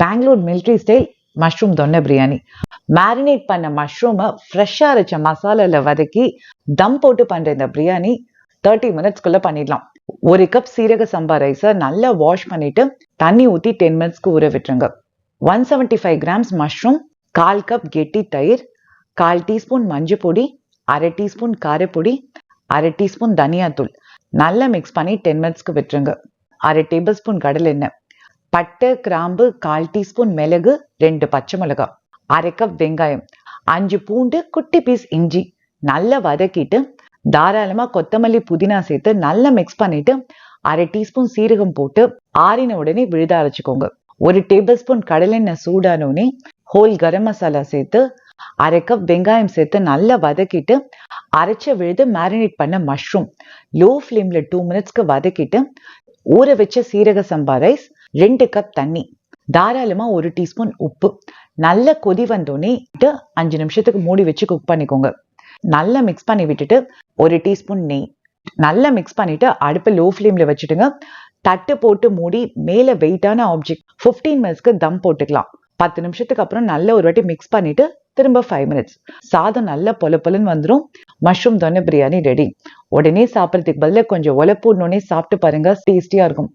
Bangalore military style mushroom donne biryani marinate பண்ண மஷ்ரூமை ஃப்ரெஷ்ஷாக அரைச்ச மசாலாவில் வதக்கி தம் போட்டு பண்ணுற இந்த பிரியாணி தேர்ட்டி மினிட்ஸ்க்குள்ளே பண்ணிடலாம். ஒரு கப் சீரக சம்பா ரைஸை நல்லா வாஷ் பண்ணிவிட்டு தண்ணி ஊற்றி டென் மினிட்ஸ்க்கு ஊற விட்டுருங்க. One seventy five grams mushroom கால் கப் கெட்டி தயிர் கால் டீஸ்பூன் மஞ்சள் பொடி அரை டீஸ்பூன் காரப்பொடி அரை டீஸ்பூன் தனியாத்தூள். நல்லா மிக்ஸ் பண்ணி டென் மினிட்ஸ்க்கு விட்டுருங்க. அரை டேபிள் ஸ்பூன் கடலெண்ணெய். பட்டை கிராம்பு கால் டீஸ்பூன் மிளகு ரெண்டு பச்சை மிளகாய் அரை கப் வெங்காயம் அஞ்சு பூண்டு குட்டி பீஸ் இஞ்சி நல்லா வதக்கிட்டு தாராளமா கொத்தமல்லி புதினா சேர்த்து நல்லா மிக்ஸ் பண்ணிட்டு அரை டீஸ்பூன் சீரகம் போட்டு ஆறின உடனே விழுத அரைச்சிக்கோங்க. ஒரு டேபிள் ஸ்பூன் கடலெண்ணெய் சூடானோடனே ஹோல் கரம் மசாலா சேர்த்து அரை கப் வெங்காயம் சேர்த்து நல்லா வதக்கிட்டு அரைச்ச விழுது மேரினேட் பண்ண மஷ்ரூம் லோ ஃப்ளேம்ல டூ மினிட்ஸ்க்கு வதக்கிட்டு ஊற வச்ச சீரக சம்பா ரைஸ் ரெண்டு கப் தண்ணி தாராளமா ஒரு டீஸ்பூன் உப்பு. நல்ல கொதி வந்தோடனே அஞ்சு நிமிஷத்துக்கு மூடி வச்சு குக் பண்ணிக்கோங்க. நல்லா மிக்ஸ் பண்ணி விட்டுட்டு ஒரு டீஸ்பூன் நெய். நல்லா மிக்ஸ் பண்ணிட்டு அடுப்பை லோ ஃப்ளேம்ல வச்சுட்டுங்க தட்டு போட்டு மூடி மேல வெயிட்டான ஆப்ஜெக்ட் 15 மினிட்ஸ்க்கு தம் போட்டுக்கலாம். பத்து நிமிஷத்துக்கு அப்புறம் நல்ல ஒரு வாட்டி மிக்ஸ் பண்ணிட்டு திரும்ப ஃபைவ் மினிட்ஸ் சாதம் நல்லா பொல பொலன்னு வந்துடும் மஷ்ரூம் தொன்ன பிரியாணி ரெடி உடனே சாப்பிட்றதுக்கு பதிலாக கொஞ்சம் உழப்பூடனே சாப்பிட்டு பாருங்க டேஸ்டியா இருக்கும்.